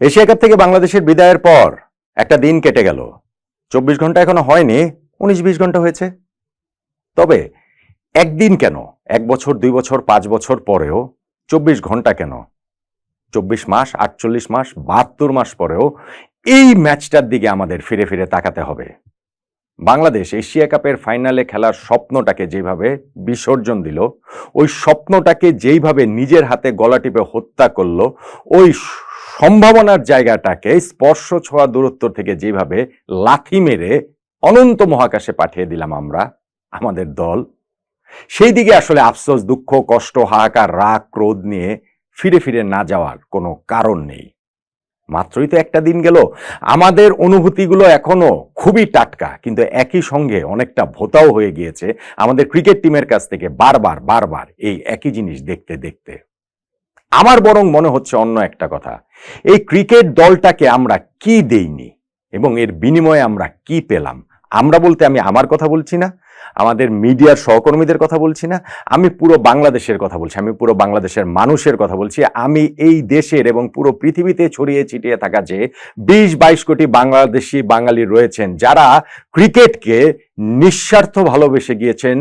Asia cup থেকে বাংলাদেশের বিদায়ের পর একটা দিন কেটে গেল। চব্বিশ ঘণ্টা এখনও হয়নি, উনিশ বিশ ঘণ্টা হয়েছে। তবে একদিন কেন? এক বছর, দুই বছর, পাঁচ বছর পরেও চব্বিশ ঘণ্টা কেন? চব্বিশ মাস, আটচল্লিশ মাস, বাহাত্তর মাস পরেও এই ম্যাচটার দিকে আমাদের ফিরে ফিরে তাকাতে হবে। বাংলাদেশ এশিয়া কাপের ফাইনালে খেলার স্বপ্নটাকে যেভাবে বিসর্জন দিল, ওই স্বপ্নটাকে যেইভাবে নিজের হাতে গলা টিপে হত্যা করল, ওই সম্ভাবনার জায়গাটাকে স্পর্শ ছোঁয়া দূরত্ব থেকে যেভাবে লাথি মেরে অনন্ত মহাকাশে পাঠিয়ে দিলাম আমরা, আমাদের দল, সেই দিকে আসলে আফসোস, দুঃখ, কষ্ট, হাহাকার, রাগ, ক্রোধ নিয়ে ফিরে ফিরে না যাওয়ার কোনো কারণ নেই। মাত্রই তো একটা দিন গেল। আমাদের অনুভূতিগুলো এখনও খুবই টাটকা, কিন্তু একই সঙ্গে অনেকটা ভোতাও হয়ে গিয়েছে। আমাদের ক্রিকেট টিমের কাছ থেকে বারবার বারবার এই একই জিনিস দেখতে দেখতে। আমার বরং মনে হচ্ছে অন্য একটা কথা। এই ক্রিকেট দলটাকে আমরা কি দেইনি এবং এর বিনিময়ে আমরা কি পেলাম? আমরা বলতে আমি আমার কথা বলছি না, আমাদের মিডিয়ার সহকর্মীদের কথা বলছি না, আমি পুরো বাংলাদেশের কথা বলছি, আমি পুরো বাংলাদেশের মানুষের কথা বলছি। আমি এই দেশের এবং পুরো পৃথিবীতে ছড়িয়ে ছিটিয়ে থাকা যে বিশ বাইশ কোটি বাংলাদেশি বাঙালি রয়েছেন, যারা ক্রিকেটকে নিঃস্বার্থ ভালোবেসে গিয়েছেন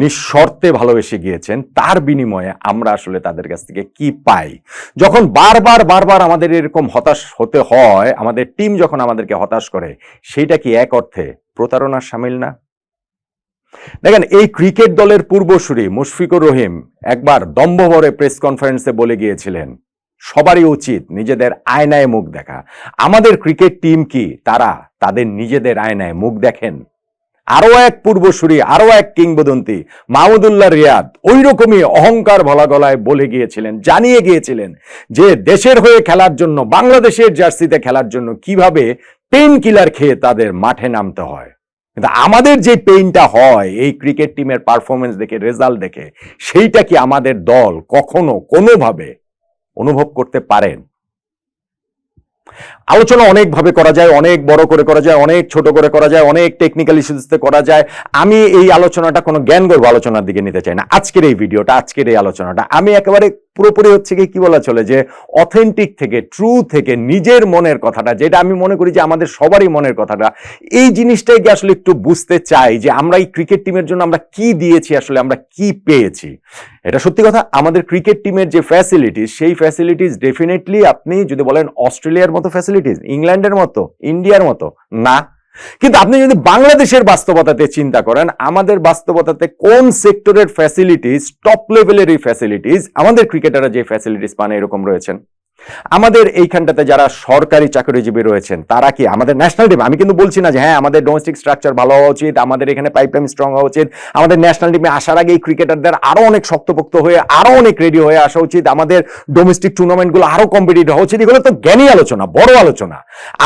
নিঃশর্তে ভালোবেসে গিয়েছেন, তার বিনিময়ে আমরা আসলে তাদের কাছ থেকে কি পাই? যখন বারবার বারবার আমাদের এরকম হতাশ হতে হয়, আমাদের টিম যখন আমাদেরকে হতাশ করে, সেইটা কি এক অর্থে প্রতারণার সামিল না? দেখেন, এই ক্রিকেট দলের পূর্বসূরি মুশফিকুর রহিম একবার দম্ভভরে প্রেস কনফারেন্সে বলে গিয়েছিলেন, সবারই উচিত নিজেদের আয়নায় মুখ দেখা। আমাদের ক্রিকেট টিম কি? তারা তাদের নিজেদের আয়নায় মুখ দেখেন? আরও এক পূর্বসূরি, আরও এক কিংবদন্তি, মাহমুদুল্লাহ রিয়াদ ওই রকমই অহংকার ভলা গলায় বলে গিয়েছিলেন, জানিয়ে গিয়েছিলেন যে দেশের হয়ে খেলার জন্য, বাংলাদেশের জার্সিতে খেলার জন্য কীভাবে পেন কিলার খেয়ে তাদের মাঠে নামতে হয়। কিন্তু আমাদের যে পেইনটা হয়, এই ক্রিকেট টিমের পারফরমেন্স দেখে রেজাল্ট দেখে, সেইটা কি আমাদের দল কখনো কোনোভাবে অনুভব করতে পারেন? আলোচনা অনেকভাবে করা যায়, অনেক বড় করে করা যায়, অনেক ছোট করে করা যায়, অনেক টেকনিক্যাল ইস্যুতে করা যায়। আমি এই আলোচনাটা কোনো জ্ঞান গর্ব আলোচনার দিকে নিতে চাই না। আজকের এই ভিডিওটা, আজকের এই আলোচনাটা, আমি একেবারে পুরোপুরি হচ্ছে কি কি বলা চলে যে অথেন্টিক থেকে ট্রু থেকে নিজের মনের কথাটা, যেটা আমি মনে করি যে আমাদের সবারই মনের কথাটা, এই জিনিসটাই জিনিসটাকে আসলে একটু বুঝতে চাই যে আমরা এই ক্রিকেট টিমের জন্য আমরা কি দিয়েছি, আসলে আমরা কি পেয়েছি? এটা সত্যি কথা, আমাদের ক্রিকেট টিমের যে ফ্যাসিলিটিস সেই ফ্যাসিলিটিস ডেফিনেটলি আপনি যদি বলেন অস্ট্রেলিয়ার মতো ফ্যাসিলিটিস ইংল্যান্ডের মতো ইন্ডিয়ার মতো, না। কিন্তু আপনি যদি বাংলাদেশের বাস্তবতাতে চিন্তা করেন, আমাদের বাস্তবতাতে কোন সেক্টরের ফ্যাসিলিটিস টপ লেভেলের এই ফ্যাসিলিটিস আমাদের ক্রিকেটাররা যে ফ্যাসিলিটিস পান এরকম রয়েছেন? আমাদের এইখানটাতে যারা সরকারি চাকরিজীবী রয়েছেন, তারা কি আমাদের ন্যাশনাল টিম আমি কিন্তু বলছি না যে হ্যাঁ আমাদের ডোমেস্টিক স্ট্রাকচার ভালো হওয়া উচিত, আমাদের এখানে পাইপলাইন স্ট্রং হওয়া উচিত, আমাদের ন্যাশনাল টিমে আসার আগে এই ক্রিকেটারদের আরও অনেক শক্তপোক্ত হয়ে আরও অনেক রেডি হয়ে আসা উচিত, আমাদের ডোমেস্টিক টুর্নামেন্টগুলো আরও কম্পিটিটিভ হওয়া উচিত, এগুলো তো জ্ঞানী আলোচনা, বড় আলোচনা।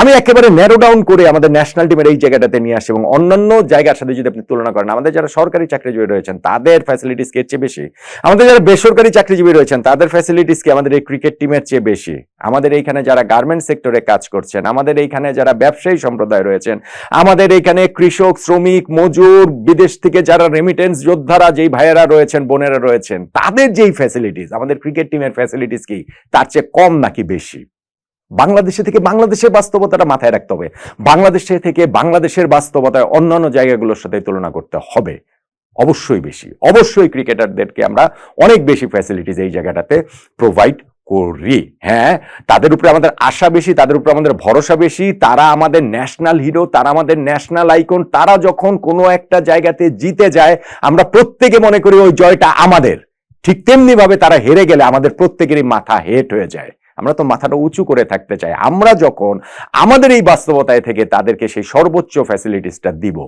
আমি একেবারে ন্যারো ডাউন করে আমাদের ন্যাশনাল টিমের এই জায়গাটাতে নিয়ে আসি এবং অন্যান্য জায়গার সাথে যদি আপনি তুলনা করেন, আমাদের যারা সরকারি চাকরিজীবী রয়েছেন, তাদের ফ্যাসিলিটিস কি চেয়ে বেশি। আমাদের যারা বেসরকারি চাকরিজীবী রয়েছেন, তাদের ফ্যাসিলিটিস কি আমাদের এই ক্রিকেট টিমের চেয়ে বেশি। আমাদের এইখানে যারা গার্মেন্ট সেক্টরে কাজ করছেন, আমাদের এইখানে যারা ব্যবসায়ী সম্প্রদায় রয়েছেন, আমাদের এইখানে কৃষক, শ্রমিক, মজুর, বিদেশ থেকে যারা রেমিটেন্স যোদ্ধারা, যেই ভাইয়েরা রয়েছেন, বোনেরা রয়েছেন, তাদের যেই ফ্যাসিলিটিস আমাদের ক্রিকেট টিমের ফ্যাসিলিটিস কি? তার চেয়ে কম নাকি বেশি? বাংলাদেশে থেকে বাংলাদেশের বাস্তবতাটা মাথায় রাখতে হবে। বাংলাদেশে থেকে বাংলাদেশের বাস্তবতায় অন্যান্য জায়গাগুলোর সাথে তুলনা করতে হবে। অবশ্যই বেশি। অবশ্যই ক্রিকেটারদেরকে আমরা অনেক বেশি ফ্যাসিলিটিস এই জায়গাটাতে প্রোভাইড করি। হ্যাঁ তাদের উপরে আমাদের আশা বেশি, তাদের উপরে আমাদের ভরসা বেশি, তারা আমাদের ন্যাশনাল হিরো তারা আমাদের ন্যাশনাল আইকন তারা যখন কোনো একটা জায়গাতে জিতে যায়, আমরা প্রত্যেকে মনে করি ওই জয়টা আমাদের। ঠিক তেমনি ভাবে তারা হেরে গেলে আমাদের প্রত্যেকেরই মাথা হেট হয়ে যায়। আমরা তো মাথাটা উঁচু করে থাকতে চাই। আমরা যখন আমাদের এই বাস্তবতায় থেকে তাদেরকে সেই সর্বোচ্চ ফ্যাসিলিটিসটা দিব,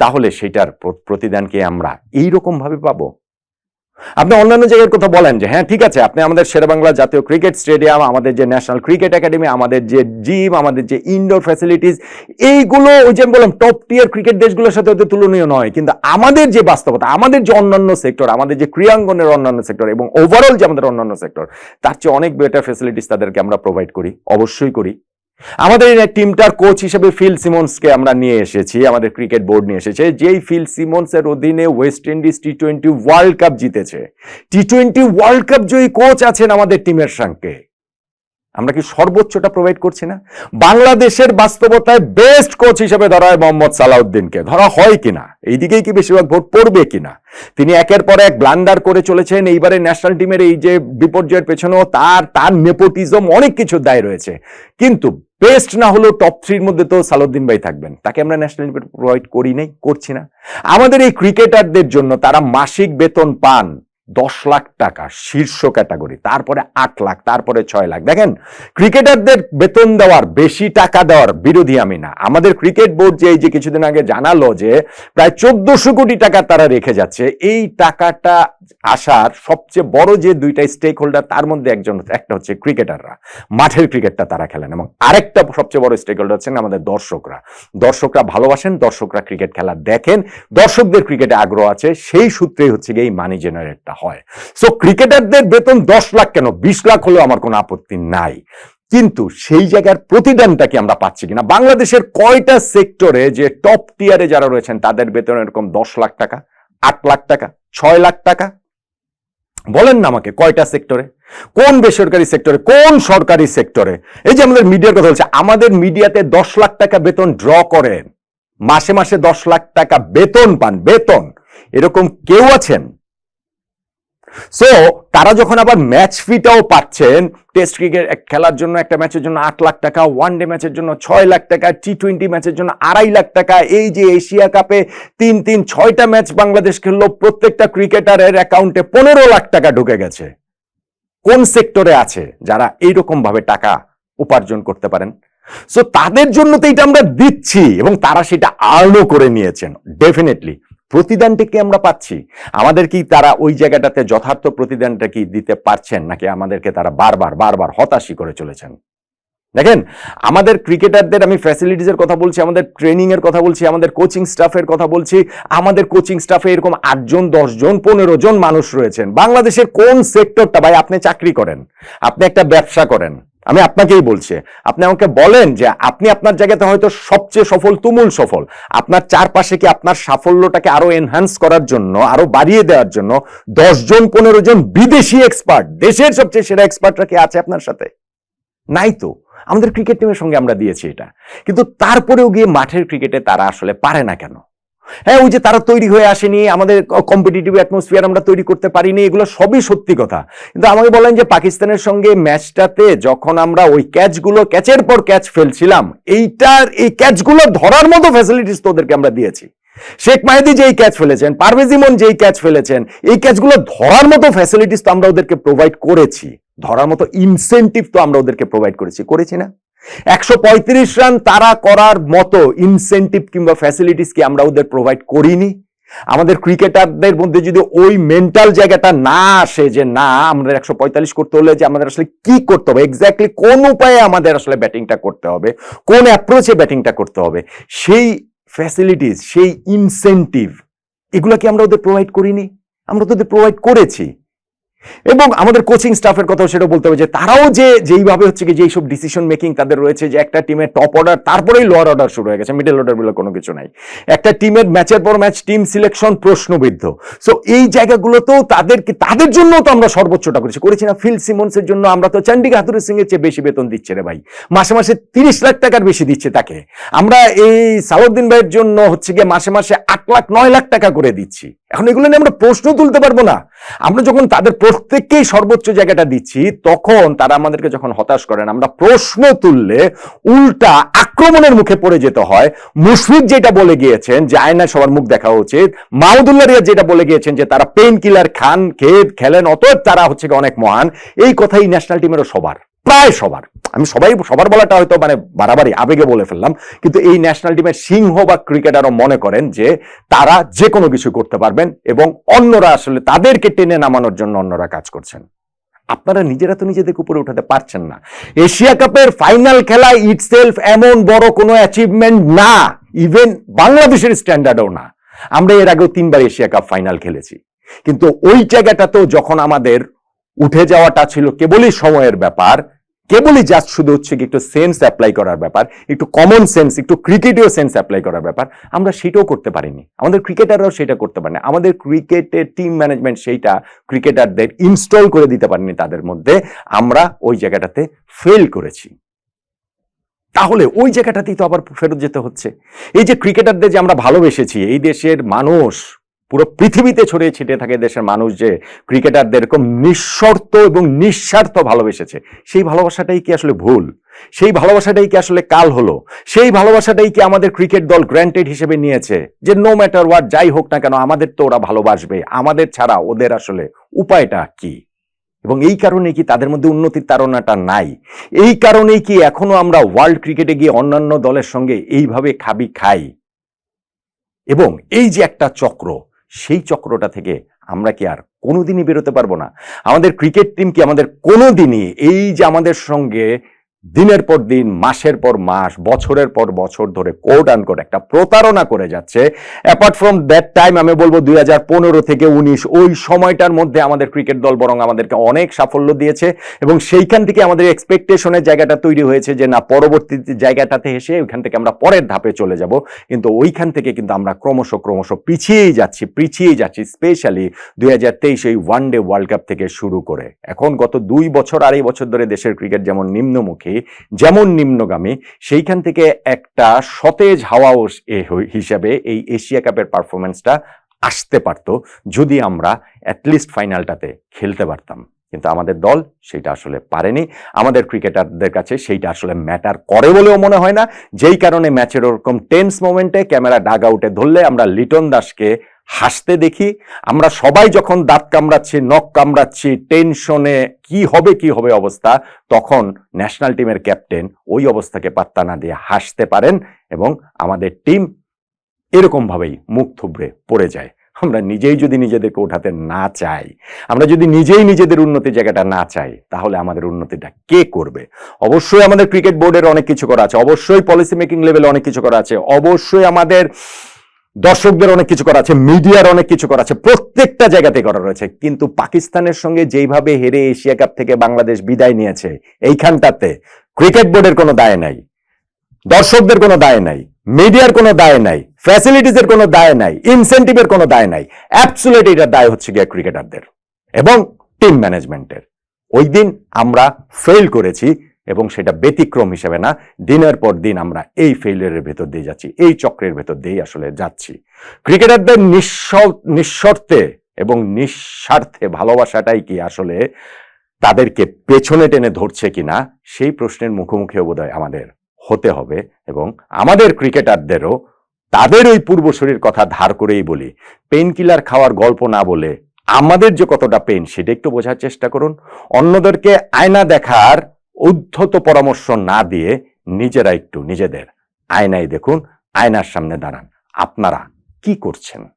তাহলে সেটার প্রতিদানকে আমরা এইরকম ভাবে পাবো। আপনি অন্যান্য জায়গার কথা বলেন যে হ্যাঁ ঠিক আছে, আপনি আমাদের শেরেবাংলা জাতীয় ক্রিকেট স্টেডিয়াম, আমাদের যে ন্যাশনাল ক্রিকেট একাডেমি, আমাদের যে জিম, আমাদের যে ইনডোর ফ্যাসিলিটিস এইগুলো ওই যে বললাম টপ টিয়ার ক্রিকেট দেশগুলোর সাথে হয়তো তুলনীয় নয়। কিন্তু আমাদের যে বাস্তবতা, আমাদের যে অন্যান্য সেক্টর আমাদের যে ক্রীড়াঙ্গনের অন্যান্য সেক্টর এবং ওভারঅল যে আমাদের অন্যান্য সেক্টর তার চেয়ে অনেক বেটার ফ্যাসিলিটিস তাদেরকে আমরা প্রোভাইড করি, অবশ্যই করি। আমাদের এই টিমটার কোচ হিসেবে ফিল সিমন্সকে আমরা নিয়ে এসেছি, আমাদের ক্রিকেট বোর্ড নিয়ে এসেছে, যেই ফিল সিমন্সের অধীনে West Indies T twenty World Cup জিতেছে। টি টোয়েন্টি ওয়ার্ল্ড কাপ জয়ী কোচ আছেন আমাদের টিমের সঙ্গে। আমরা কি সর্বোচ্চটা প্রোভাইড করছি না? বাংলাদেশের বাস্তবতায় বেস্ট কোচ হিসেবে ধরা হয় মোহাম্মদ সালাউদ্দিনকে। ধরা হয় কিনা? এইদিকেই কি বেশিরভাগ ভোট পড়বে কিনা? তিনি একের পর এক ব্লান্ডার করে চলেছেন। এইবারে ন্যাশনাল টিমের এই যে বিপর্যয়ের পেছনেও তার তার নেপোটিজম অনেক কিছু দায় রয়েছে। কিন্তু বেস্ট না হলেও টপ থ্রির মধ্যে তো সালাউদ্দিন ভাই থাকবেন। তাকে আমরা ন্যাশনাল টিমে প্রোভাইড করি নাই, করছি না। আমাদের এই ক্রিকেটারদের জন্য তারা মাসিক বেতন পান। দশ লাখ টাকা শীর্ষ ক্যাটাগরি, তারপরে আট লাখ, তারপরে ছয় লাখ। দেখেন, ক্রিকেটারদের বেতন দেওয়ার, বেশি টাকা দেওয়ার বিরোধী আমি না। আমাদের ক্রিকেট বোর্ড যে এই যে কিছুদিন আগে জানালো যে প্রায় চোদ্দশো কোটি টাকা তারা রেখে যাচ্ছে, এই টাকাটা আসার সবচেয়ে বড় যে দুইটা স্টেক হোল্ডার তার মধ্যে একজন একটা হচ্ছে ক্রিকেটাররা মাঠের ক্রিকেটটা তারা খেলেন এবং আরেকটা সবচেয়ে বড় স্টেক হোল্ডার হচ্ছেন আমাদের দর্শকরা। দর্শকরা ভালোবাসেন, দর্শকরা ক্রিকেট খেলা দেখেন, দর্শকদের ক্রিকেটে আগ্রহ আছে, সেই সূত্রেই হচ্ছে গিয়ে এই মানি জেনারেটটা হয়। সো ক্রিকেটারদের বেতন দশ লাখ কেন? বিশ লাখ হলেও আমার কোনো আপত্তি নাই। কিন্তু সেই জায়গার প্রতিদানটা কি আমরা পাচ্ছি কিনা? বাংলাদেশের কয়টা সেক্টরে যে টপ টিয়ারে যারা রয়েছেন, তাদের বেতন এরকম দশ লাখ টাকা? আট লাখ টাকা, ছয় লাখ টাকা। বলেন না আমাকে, কয়টা সেক্টরে? কোন বেসরকারি সেক্টরে, কোন সরকারি সেক্টরে? এই যে আমাদের মিডিয়ার কথা বলছে, আমাদের মিডিয়াতে দশ লাখ টাকা বেতন ড্র করেন। মাসে মাসে দশ লাখ টাকা বেতন পান, বেতন। এরকম কেউ আছেন? সো তারা যখন আবার ম্যাচ ফিটাও পাচ্ছেন টেস্ট ক্রিকেট খেলার জন্য একটা ম্যাচের জন্য আট লাখ টাকা ওয়ান ডে ম্যাচের জন্য ছয় লাখ টাকা টি টোয়েন্টি ম্যাচের জন্য আড়াই লাখ টাকা, এই যে এশিয়া কাপে তিন তিন, ছয়টা ম্যাচ বাংলাদেশ খেললো, প্রত্যেকটা ক্রিকেটারের অ্যাকাউন্টে পনেরো লাখ টাকা ঢুকে গেছে। কোন সেক্টরে আছে যারা এইরকম ভাবে টাকা উপার্জন করতে পারেন? সো তাদের জন্য তো এটা আমরা দিচ্ছি এবং তারা সেটা আর্নও করে নিয়েছেন ডেফিনেটলি প্রতিদানটা কি আমরা পাচ্ছি। আমাদের কি তারা ওই জায়গাটাতে যথার্থ প্রতিদানটা কি দিতে পারছেন? নাকি আমাদেরকে তারা বারবার বারবার হতাশি করে চলেছেন? দেখেন, আমাদের ক্রিকেটারদের আমি ফ্যাসিলিটিসের কথা বলছি, আমাদের ট্রেনিং এর কথা বলছি, আমাদের কোচিং স্টাফের কথা বলছি, আমাদের কোচিং স্টাফে এরকম আটজন, দশজন, পনেরো জন মানুষ রয়েছেন। বাংলাদেশের কোন সেক্টরটা ভাই আপনি চাকরি করেন? আপনি একটা ব্যবসা করেন। আমি আপনাকেই বলছি, আপনি আমাকে বলেন যে আপনি আপনার জায়গাতে হয়তো সবচেয়ে সফল, তুমুল সফল। আপনার চারপাশে কি আপনার সাফল্যটাকে আরও এনহ্যান্স করার জন্য, আরও বাড়িয়ে দেওয়ার জন্য দশ জন পনেরো জন বিদেশি এক্সপার্ট দেশের সবচেয়ে সেরা এক্সপার্টরা কি আছে আপনার সাথে? নাই তো। আমাদের ক্রিকেট টিমের সঙ্গে আমরা দিয়েছি এটা। কিন্তু তারপরেও গিয়ে মাঠের ক্রিকেটে তারা আসলে পারে না কেন? হ্যাঁ ওই যে তারা তৈরি হয়ে আসেনি, আমাদের কম্পিটিটিভ অ্যাটমসফিয়ার আমরা তৈরি করতে পারিনি, এগুলো সবই সত্যি কথা। কিন্তু আমাকে বলেন যে পাকিস্তানের সঙ্গে ম্যাচটাতে যখন আমরা ওই ক্যাচগুলো ক্যাচের পর ক্যাচ ফেলছিলাম, এইটার, এই ক্যাচগুলো ধরার মতো ফ্যাসিলিটিস তো ওদেরকে আমরা দিয়েছি। শেখ মাহেদি যেই ক্যাচ ফেলেছেন, পারভেজ ইমন যেই ক্যাচ ফেলেছেন, এই ক্যাচগুলো ধরার মতো ফ্যাসিলিটিস তো আমরা ওদেরকে প্রোভাইড করেছি। ধরার মতো ইনসেন্টিভ তো আমরা ওদেরকে প্রোভাইড করেছি। করেছি না? একশো পঁয়ত্রিশ রান তারা করার মতো ইনসেন্টিভ কিংবা ফ্যাসিলিটিস কি আমরা ওদের প্রোভাইড করিনি। আমাদের ক্রিকেটারদের মধ্যে যদি ওই মেন্টাল জায়গাটা না আসে যে না, আমাদের একশো পঁয়তাল্লিশ করতে হলে যে আমাদের আসলে কি করতে হবে? এক্স্যাক্টলি কোন উপায়ে আমাদের আসলে ব্যাটিংটা করতে হবে? কোন অ্যাপ্রোচে ব্যাটিংটা করতে হবে? সেই ফ্যাসিলিটিস সেই ইনসেন্টিভ এগুলো কি আমরা ওদের প্রোভাইড করিনি? আমরা তো ওদের প্রোভাইড করেছি। এবং আমাদের কোচিং স্টাফের কথাও সেটা বলতে হবে যে তারাও যে যেইভাবে হচ্ছে কি, যেই সব ডিসিশন মেকিং তাদের রয়েছে, যে একটা টিমের টপ অর্ডার তারপরেই লোয়ার অর্ডার শুরু হয়ে গেছে মিডল অর্ডার বলে কোনো কিছু নাই। একটা টিমের ম্যাচের পর ম্যাচ টিম সিলেকশন প্রশ্নবিদ্ধ। সো এই জায়গাগুলোতেও তাদেরকে, তাদের জন্য তো আমরা সর্বোচ্চটা করেছি। করেছি না ফিল সিমন্সের জন্য, আমরা তো চন্ডিকা হাতুরি সিং এর চেয়ে বেশি বেতন দিচ্ছে রে ভাই। মাসে মাসে তিরিশ লাখ টাকার বেশি দিচ্ছে তাকে। আমরা এই সালাউদ্দিন ভাইয়ের জন্য হচ্ছে গিয়ে মাসে মাসে আট লাখ নয় লাখ টাকা করে দিচ্ছি। এখন এগুলো নিয়ে আমরা প্রশ্ন তুলতে পারব না। আমরা যখন তাদের প্রত্যেককেই সর্বোচ্চ জায়গাটা দিচ্ছি, তখন তারা আমাদেরকে যখন হতাশ করেন, আমরা প্রশ্ন তুললে উল্টা আক্রমণের মুখে পড়ে যেতে হয়। মুশফিক যেটা বলে গিয়েছেন যে আয়নায় সবার মুখ দেখা উচিত। মাহমুদুল্লাহ রিয়াজ যেটা বলে গিয়েছেন যে তারা পেন কিলার খান খেদ খেলেন অতএব তারা হচ্ছে অনেক মহান। এই কথাই ন্যাশনাল টিমেরও সবার। প্রায় সবার। আমি সবাই, সবার বলাটা হয়তো মানে বাড়াবাড়ি, আবেগে বলে ফেললাম, কিন্তু এই ন্যাশনাল টিমের সিংহ বা ক্রিকেটারও মনে করেন যে তারা যে কোনো কিছু করতে পারবেন এবং অন্যরা আসলে তাদেরকে টেনে নামানোর জন্য অন্যরা কাজ করছেন। আপনারা নিজেরা তো নিজেদের উপরে উঠাতে পারছেন না। এশিয়া কাপের ফাইনাল খেলা ইটসেলফ এমন বড় কোনো অ্যাচিভমেন্ট না ইভেন বাংলাদেশের স্ট্যান্ডার্ডও না। আমরা এর আগেও তিনবার এশিয়া কাপ ফাইনাল খেলেছি। কিন্তু ওই জায়গাটাতেও যখন আমাদের উঠে যাওয়াটা ছিল কেবলই সময়ের ব্যাপার কেবলই জাস্ট শুধু হচ্ছে কি একটু সেন্স অ্যাপ্লাই করার ব্যাপার, একটু কমন সেন্স একটু ক্রিকেটীয় সেন্স অ্যাপ্লাই করার ব্যাপার, আমরা সেটাও করতে পারিনি। আমাদের ক্রিকেটাররাও সেটা করতে পারেনি। আমাদের ক্রিকেটের টিম ম্যানেজমেন্ট সেইটা ক্রিকেটারদের ইনস্টল করে দিতে পারেনি তাদের মধ্যে। আমরা ওই জায়গাটাতে ফেল করেছি। তাহলে ওই জায়গাটাতেই তো আবার ফেরত যেতে হচ্ছে। এই যে ক্রিকেটারদের যে আমরা ভালোবেসেছি, এই দেশের মানুষ পুরো পৃথিবীতে ছড়িয়ে ছিটিয়ে থাকে দেশের মানুষ যে ক্রিকেটারদের এরকম নিঃশর্ত এবং নিঃস্বার্থ ভালোবেসেছে। সেই ভালোবাসাটাই কি আসলে ভুল? সেই ভালোবাসাটাই কি আসলে কাল হলো? সেই ভালোবাসাটাই কি আমাদের ক্রিকেট দল গ্র্যান্টেড হিসেবে নিয়েছে? যে নো ম্যাটার ওয়াট যাই হোক না কেন, আমাদের তো ওরা ভালোবাসবে। আমাদের ছাড়া ওদের আসলে উপায়টা কি? এবং এই কারণে কি তাদের মধ্যে উন্নতির তাড়নাটা নাই? এই কারণেই কি এখনও আমরা ওয়ার্ল্ড ক্রিকেটে গিয়ে অন্যান্য দলের সঙ্গে এইভাবে খাবি খাই? এবং এই যে একটা চক্র সেই চক্রটা থেকে আমরা কি আর কোনোদিনই বেরোতে পারব না? আমাদের ক্রিকেট টিম কি আমাদের কোনোদিনই এই যে আমাদের সঙ্গে দিনের পর দিন, মাসের পর মাস, বছরের পর বছর ধরে কোড আন কোড একটা প্রতারণা করে যাচ্ছে। অ্যাপার্ট ফ্রম দ্যাট টাইম আমি বলব দুই হাজার পনেরো থেকে উনিশ, ওই সময়টার মধ্যে আমাদের ক্রিকেট দল বরং আমাদেরকে অনেক সাফল্য দিয়েছে এবং সেইখান থেকে আমাদের এক্সপেকটেশনের জায়গাটা তৈরি হয়েছে যে না পরবর্তী জায়গাটাতে এসে ওইখান থেকে আমরা পরের ধাপে চলে যাব। কিন্তু ওইখান থেকে কিন্তু আমরা ক্রমশ ক্রমশ পিছিয়েই যাচ্ছি পিছিয়েই যাচ্ছি স্পেশালি দুই হাজার তেইশ এই ওয়ান ডে ওয়ার্ল্ড কাপ থেকে শুরু করে। এখন গত দুই বছর, আড়াই বছর ধরে দেশের ক্রিকেট যেমন নিম্নমুখী যেমন নিম্নগামী, সেইখান থেকে একটা সতেজ হাওয়া হিসাবে এই এশিয়া কাপের পারফরমেন্সটা আসতে পারতো, যদি আমরা অ্যাটলিস্ট ফাইনালটাতে খেলতে পারতাম। কিন্তু আমাদের দল সেটা আসলে পারেনি। আমাদের ক্রিকেটারদের কাছে সেইটা আসলে ম্যাটার করে বলেও মনে হয় না। যেই কারণে ম্যাচের ওরকম টেন্স মোমেন্টে ক্যামেরা ডাগ আউটে ধরলে আমরা লিটন দাসকে হাসতে দেখি, আমরা সবাই যখন দাঁত কামড়াচ্ছি, নখ কামড়াচ্ছি, টেনশনে কি হবে কি হবে অবস্থা, তখন ন্যাশনাল টিমের ক্যাপ্টেন ওই অবস্থাকে পাত্তা না দিয়ে হাসতে পারেন এবং আমাদের টিম এরকমভাবেই মুখ থুবড়ে পড়ে যায়। আমরা নিজেই যদি নিজেদেরকে ওঠাতে না চাই, আমরা যদি নিজেই নিজেদের উন্নতি জায়গাটা না চাই, তাহলে আমাদের উন্নতিটা কে করবে? অবশ্যই আমাদের ক্রিকেট বোর্ডের অনেক কিছু করা আছে, অবশ্যই পলিসি মেকিং লেভেলে অনেক কিছু করা আছে, অবশ্যই আমাদের দর্শকদের অনেক কিছু করা আছে, মিডিয়ার অনেক কিছু করা আছে, প্রত্যেকটা জায়গাতে করা রয়েছে। কিন্তু পাকিস্তানের সঙ্গে যেইভাবে হেরে এশিয়া কাপ থেকে বাংলাদেশ বিদায় নিয়েছে, এইখানটাতে ক্রিকেট বোর্ডের কোনো দায় নাই, দর্শকদের কোনো দায় নাই, মিডিয়ার কোনো দায় নাই ফ্যাসিলিটিসের কোনো দায় নাই ইনসেন্টিভের কোনো দায় নাই অ্যাবসুলেট এটার দায় হচ্ছে গিয়ে ক্রিকেটারদের এবং টিম ম্যানেজমেন্টের ওই দিন আমরা ফেল করেছি এবং সেটা ব্যতিক্রম হিসেবে না, দিনের পর দিন আমরা এই ফেইলিয়ারের ভেতর দিয়ে যাচ্ছি, এই চক্রের ভেতর দিয়েই আসলে যাচ্ছি। ক্রিকেটারদের নিঃস্ব- নিঃশর্তে এবং নিঃস্বার্থে ভালোবাসাটাই কি আসলে তাদেরকে পেছনে টেনে ধরছে কিনা সেই প্রশ্নের মুখোমুখি বোধহয় আমাদের হতে হবে এবং আমাদের ক্রিকেটারদেরও তাদের ওই পূর্বশরীর কথা ধার করেই বলি। পেন কিলার খাওয়ার গল্প না বলে আমাদের যে কতটা পেন সেটা একটু বোঝার চেষ্টা করুন। অন্যদেরকে আয়না দেখার উদ্ধত পরামর্শ না দিয়ে নিজেরা একটু নিজেদের আয়নায় দেখুন, আয়নার সামনে দাঁড়ান। আপনারা কি করছেন?